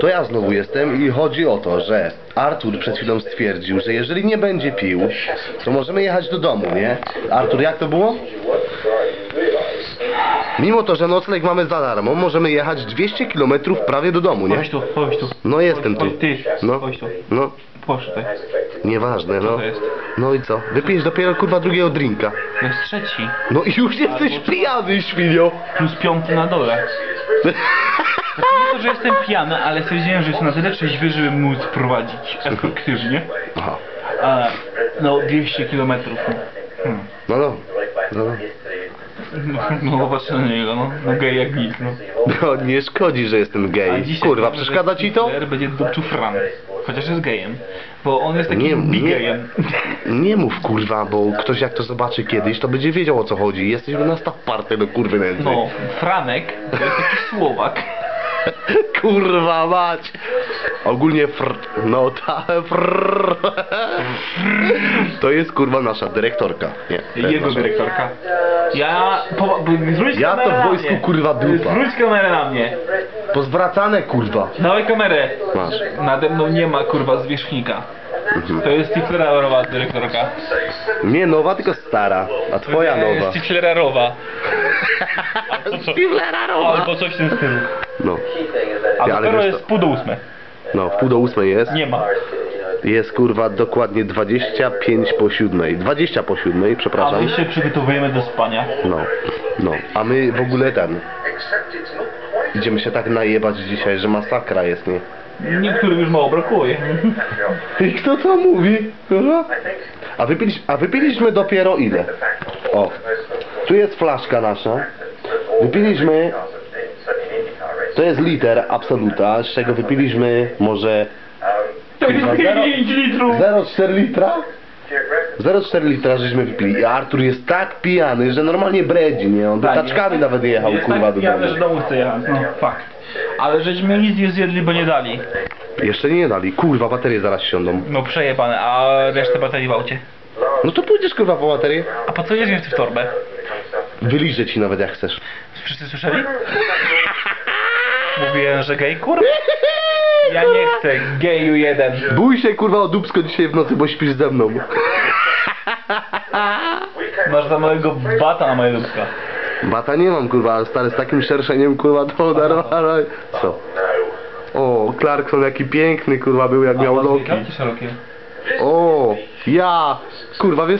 To ja znowu jestem i chodzi o to, że Artur przed chwilą stwierdził, że jeżeli nie będzie pił, to możemy jechać do domu, nie? Artur, jak to było? Mimo to, że nocleg mamy za darmo, możemy jechać 200 km prawie do domu, nie? Chodź tu, chodź tu. No jestem tu. Chodź ty, No, chodź tu. no, Chodź tutaj. nieważne, no. to jest? No i co? Wypijesz dopiero kurwa drugiego drinka. To jest trzeci. No i już jesteś pijany, świnio. Plus piąty na dole. Nie to, że jestem pijany, ale stwierdziłem, że jestem na tyle trzeźwy, żeby móc prowadzić efektywnie. Aha. A, no 200 kilometrów. no. Hmm. No no. No, no. No popatrz na niego, no. No gej jak nic, no. no nie szkodzi, że jestem A gej. dzisiaj Kurwa, że przeszkadza ci to? Hitler będzie dupczył Fran. Chociaż jest gejem. Bo on jest takim Nie, nie, nie, bigejem. nie mów kurwa, bo ktoś jak to zobaczy kiedyś, to będzie wiedział o co chodzi. Jesteśmy na staw party do kurwy nędzy. No, Franek to jest taki Słowak. Kurwa mać! Ogólnie fr... No ta fr... To jest kurwa nasza dyrektorka. Nie, to jest Jego nasza- dyrektorka. Ja... Po, zwróć Ja to kamerę w na wojsku, mnie. kurwa, dupa. Zwróć kamerę na mnie. Pozwracane kurwa. Dawaj kamerę. Masz. Nade mną nie ma kurwa zwierzchnika. Mhm. To jest Stiflererowa dyrektorka. Nie nowa, tylko stara. A twoja nowa. Stiflererowa. Stiflerarowa. Albo coś w tym stylu. No. A Ty, ale dopiero wiesz jest pół do ósme. No, w pół do ósmej jest. Nie ma. Jest kurwa dokładnie 25 po siódmej. 20 po siódmej, A przepraszam. my się przygotowujemy do spania. No, no. A my w ogóle ten. Idziemy się tak najebać dzisiaj, że masakra jest, nie? Niektórym już mało brakuje. I kto to mówi? A, wypiliś, a wypiliśmy dopiero ile? O, tu jest flaszka nasza. Wypiliśmy, to jest liter absoluta, z czego wypiliśmy może To jest Kurwa, zero- 5 litrów. 0,4 litra? 0,4 litra żeśmy wypili. I Artur jest tak pijany, że normalnie bredzi, nie? On by Tak, taczkami nawet jechał, jest kurwa, tak do pijany, domu. że do domu chce jechać. No, fakt. Ale żeśmy nic nie zjedli, bo nie dali. Jeszcze nie dali. Kurwa, baterie zaraz siądą. No przejebane, a resztę baterii w aucie. No to pójdziesz, kurwa, po baterię. A po co jedziesz więcej w torbę? Wyliżę ci nawet jak chcesz. Wszyscy słyszeli? Mówiłem, że gej kur... Ja nie chcę, geju jeden. Bój się, kurwa, o dubsko dzisiaj w nocy, bo śpisz ze mną. Masz za małego bata na moje. Bata nie mam, kurwa, stary, z takim szerszeniem, kurwa, to darowałem. Co? O, Clarkson jaki piękny, kurwa, był jak miał A, loki. klatki szerokie. O, ja, kurwa, wiesz